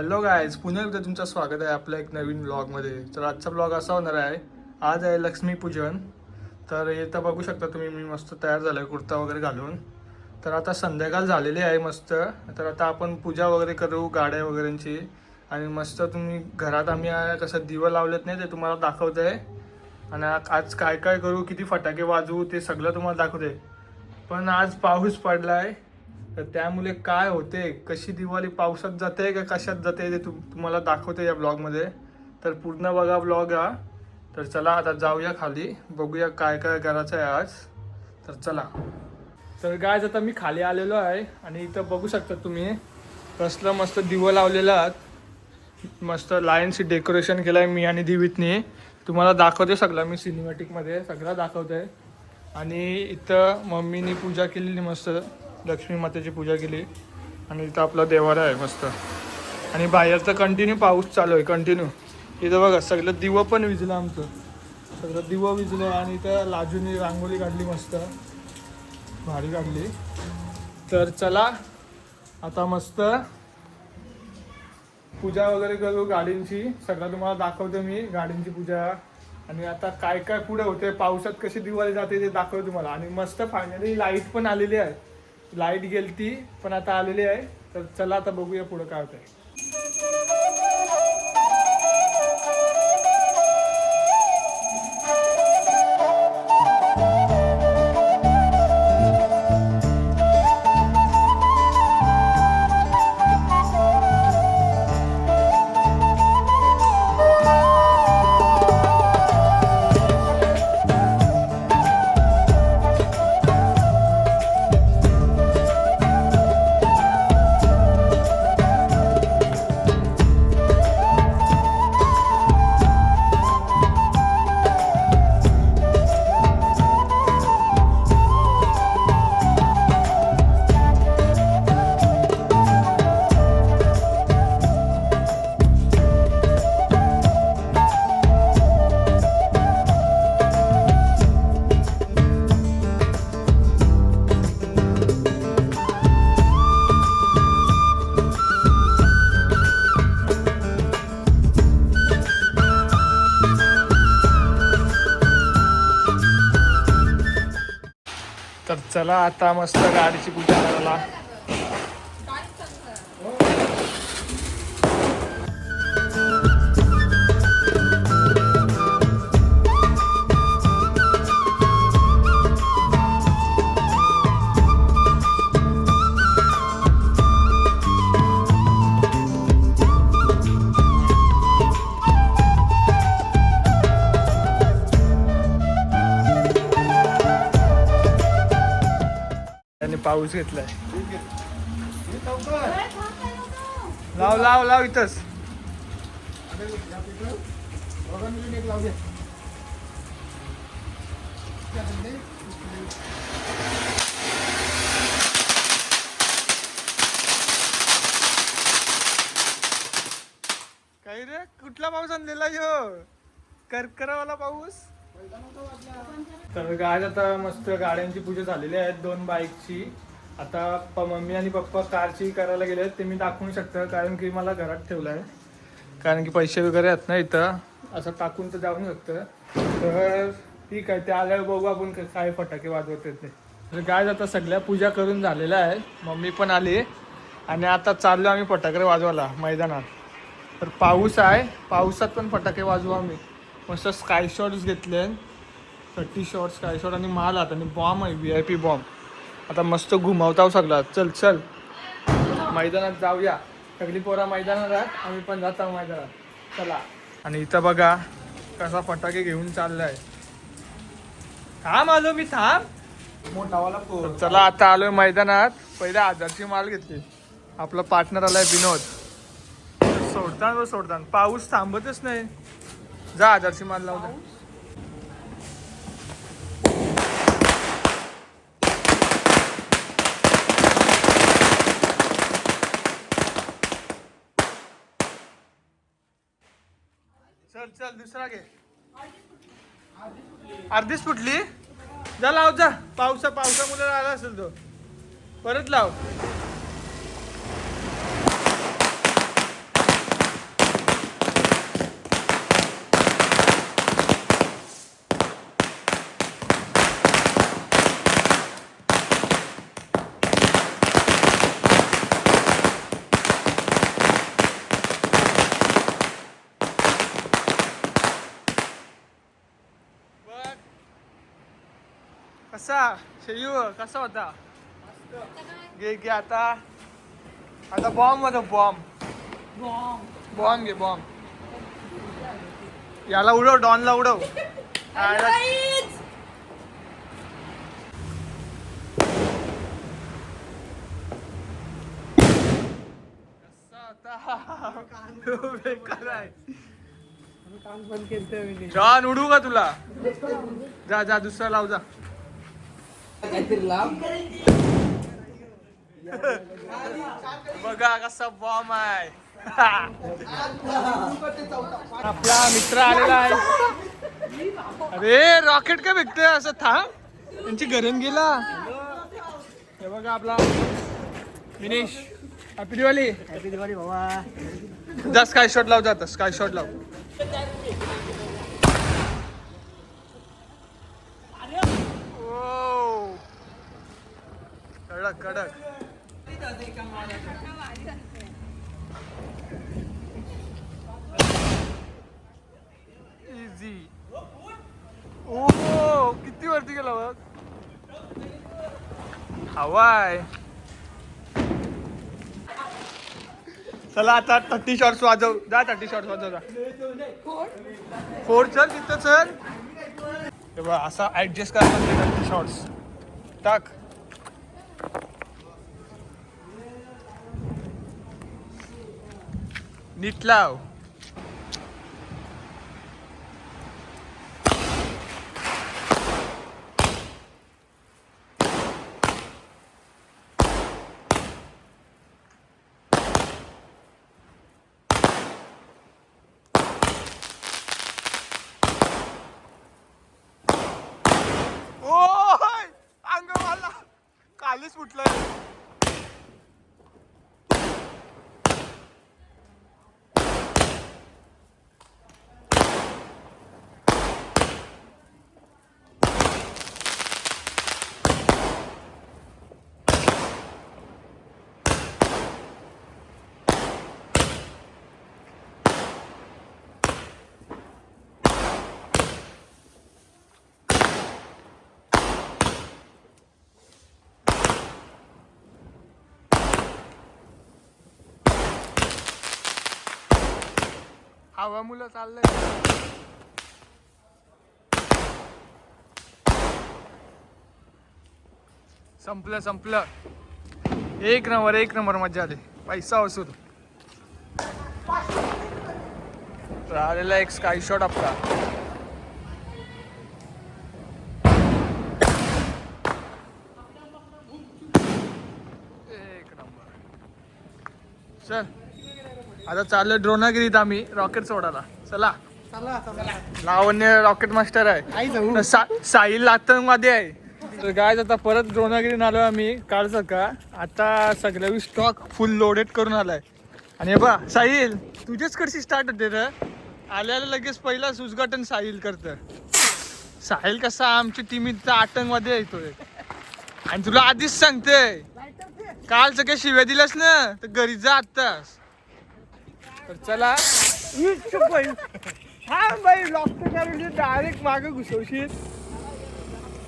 Hello guys पुन्हा एकदा तुमचं स्वागत आहे आपल्या एक नवीन ब्लॉगमध्ये तर आजचा ब्लॉग असा होणार आहे. आज आहे लक्ष्मीपूजन. तर इथं बघू शकता तुम्ही मी मस्त तयार झालो आहे कुर्ता वगैरे घालून. तर आता संध्याकाळ झालेली आहे मस्त. तर आता आपण पूजा वगैरे करू गाड्या वगैरेंची. आणि मस्त तुम्ही घरात आम्ही कसं दिवं लावलेत नाही ते तुम्हाला दाखवत. आहे आणि आज काय काय करू किती फटाके वाजवू ते सगळं तुम्हाला दाखवते. पण आज पाऊस पडला आहे तर त्यामुळे काय होते? कशी दिवाळी पावसात जाते का कशात जाते ते तु तुम्हाला दाखवते या ब्लॉगमध्ये तर पूर्ण बघा ब्लॉग हा. तर चला आता जाऊया खाली. बघूया काय काय करायचं आहे आज. तर चला. तर गायज आता मी खाली आलेलो आहे आणि इथं बघू शकता तुम्ही कसलं मस्त दिवं लावलेलं आहात. मस्त लाईनशी डेकोरेशन केलं आहे मी आणि दिवीतनी. तुम्हाला दाखवते सगळं मी सिनेमॅटिकमध्ये सगळं दाखवते. आणि इथं मम्मीनी पूजा केलेली मस्त. लक्ष्मी मातेची पूजा केली. आणि इथं आपला देवारा आहे मस्त. आणि बाहेर तर कंटिन्यू पाऊस चालू आहे कंटिन्यू इथं बघा सगळं दिवं पण विजलं आमचं. सगळं दिवं विजलं आणि इथं लाजूनी रांगोळी काढली मस्त. भारी काढली. तर चला आता मस्त पूजा वगैरे करू गाडींची. सगळं तुम्हाला दाखवतो मी गाडींची पूजा. आणि आता काय काय पुढे होते पावसात कशी दिवाळी जाते ते दाखवतो तुम्हाला. आणि मस्त फायनली लाइट पण आलेली आहे. लाइट गेलती पण आता आलेली आहे. तर चला आता बघूया पुढं काय होतंय. चला आता मस्त गाडीची पूजा करायला पाऊस घेतलाय. लाव लाव लाव इथंच. काही रे? कुठला पाऊस आणलेला यो करकरावाला पाऊस? तर आज आता मस्त गाड्यांची पूजा झालेली आहे दोन बाईकची आता प मम्मी आणि पप्पा कारची करायला गेले ते मी दाखवू शकतो कारण की मला घरात ठेवलं आहे कारण की पैसे वगैरे आहेत ना इथं असं टाकून तर जाऊ शकतं. तर ठीक आहे ते आल्यावर बघू आपण काय फटाके वाजवते ते. तर काय आता सगळ्या पूजा करून झालेल्या आहे मम्मी पण आली. आणि आता चाललो आम्ही फटाके वाजवायला मैदानात. तर पाऊस आहे पावसात पण फटाके वाजवू आम्ही. मस्त स्काय शॉट्स घेतले. थर्टी शॉट्स स्काय शॉट आणि माल आहात आणि बॉम्ब आहे व्ही आय पी बॉम्ब आता मस्त घुमावताव सगळा. चल चल. मैदानात जाऊया. सगळी पोरा मैदानात आहात आम्ही पण जात मैदानात. चला. आणि इथं बघा कसा फटाके घेऊन चाललाय. थांब आलो मी थांब. मोठावाला चला आता आलोय मैदानात. पहिले आजारची माल घेतली. आपला पार्टनर आलाय विनोद. सोडतान व सोडतान. पाऊस थांबतच नाही. जा आजारची माल लावू चल चल दुसरा घे. अर्धीच फुटली. जा लाव जा. पावसा पावसामुळे आला असेल तो. परत लाव. शेयू कसा होता? घे घे आता. आता बॉम्ब होता बॉम्ब बॉम्ब घे बॉम्ब याला उडव डॉनला उडव. आयला- कसा होता? बेकार आहे. जॉन उडू का तुला? जा जा दुसरा लाव जा. बघा कसा बॉम्ब आहे. आपला मित्र आलेला आहे. अरे रॉकेट का भेटतोय? असं थांब. त्यांची गरम गेला. हे बघा आपला विनेश. हॅपी दिवाळी हॅपी दिवाळी बाबा. जा स्काय शॉट लाव जात स्काय शॉट लाव ओ. कडक कडक. इझी ओ किती वरती गेला बघ. हवाय. चला आता थर्टी शॉर्ट्स वाजव. जा थर्टी शॉर्ट्स वाजव जा. फोर चल तिथं चल. असा ऍडजस्ट करायला थर्टी शॉर्ट्स टाक. नीट लाव. ओय अंग मला. कालीच फुटलं हवा मुलं चाललंय. संपलं संपलं. एक नंबर एक नंबर मजा आली. पैसा वसूल. तर आलेला एक स्काय शॉट आपला. एक नंबर. चल. आता चाललोय द्रोणागिरीत आम्ही रॉकेट सोडायला. चला. लावण्य रॉकेट मास्टर आहे. आई जाऊ. तर सा साहिल आतंकवादी आहे. तर काय आता परत द्रोणागिरीन आलो आम्ही काल सका आता सगळ्या स्टॉक फुल लोडेड करून आलाय. आणि हे बा साहिल तुझेच कडची स्टार्ट होते रे. आल्याला लगेच पहिला उद्घाटन साहिल करत. साहिल कसा आमची टीमीचा आतंकवादी आहे तो एक. आणि तुला आधीच सांगते काल सगळे शिव्या दिल्यास ना तर घरी जा आत्ताच. तर चला. हा बाई लॉक डायरेक्ट मागे घुसवशील.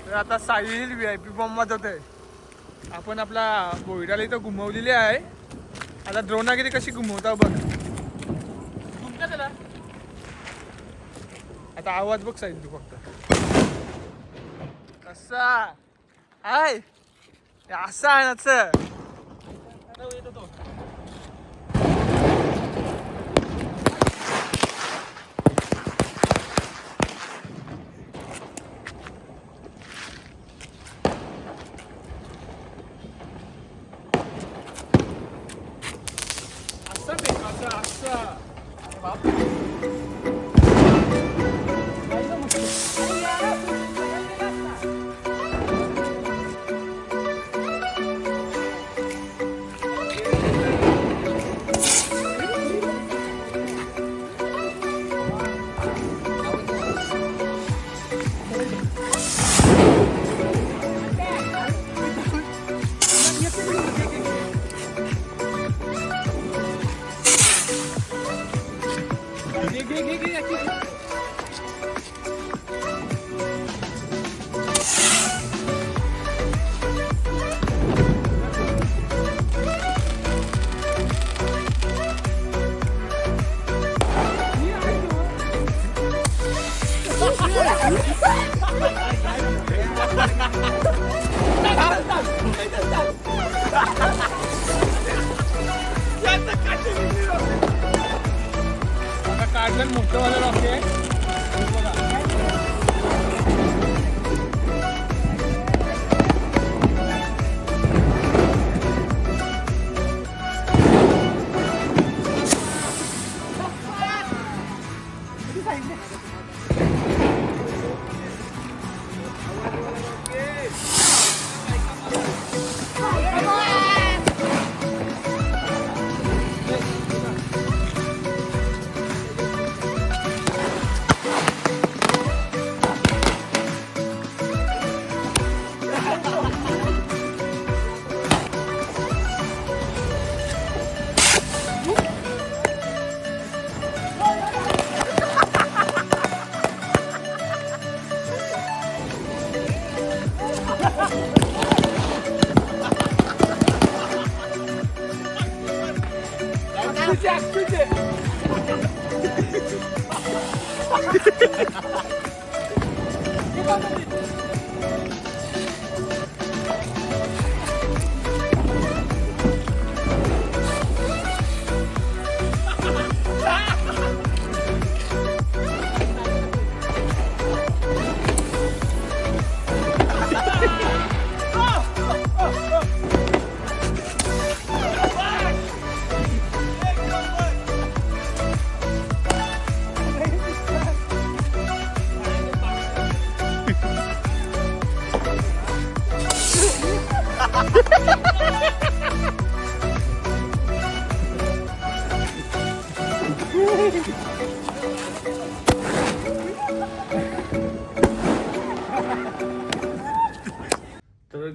तर आता Sahil V I P bomb वाजवत आहे आपण आपला बोईडाला इथं घुमवलेली आहे. आता द्रोणागिरी कशी घुमवता बघ. घुमता त्याला. आता आवाज बघ साहिल तू फक्त. कसा? आहे असं आहे ना 이거는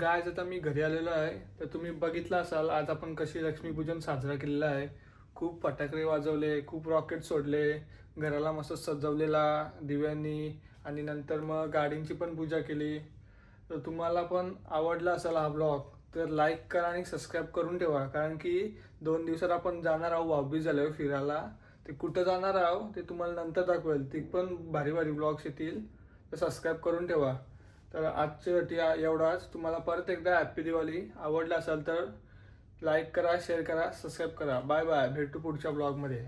गाय काय आता मी घरी आलेलो आहे. तर तुम्ही बघितलं असाल आज आपण कशी लक्ष्मीपूजन साजरा केलेला आहे. खूप फटाके वाजवले खूप रॉकेट सोडले घराला मस्त सजवलेला दिव्यांनी. आणि नंतर मग गाडींची पण पूजा केली. तर तुम्हाला पण आवडला असेल हा ब्लॉग तर लाईक करा आणि सबस्क्राईब करून ठेवा. कारण की दोन दिवसात आपण जाणार आहोत वाबी झाल्यावर फिरायला. ते कुठं जाणार आहोत ते तुम्हाला नंतर दाखवेल. ते पण भारी भारी ब्लॉग्स येतील. तर सबस्क्राईब करून ठेवा. तर आजच्यासाठी एवढाच. तुम्हाला परत एकदा हॅप्पी दिवाळी आवडला असेल तर लाईक करा शेअर करा सबस्क्राईब करा. बाय बाय भेटू पुढच्या ब्लॉगमध्ये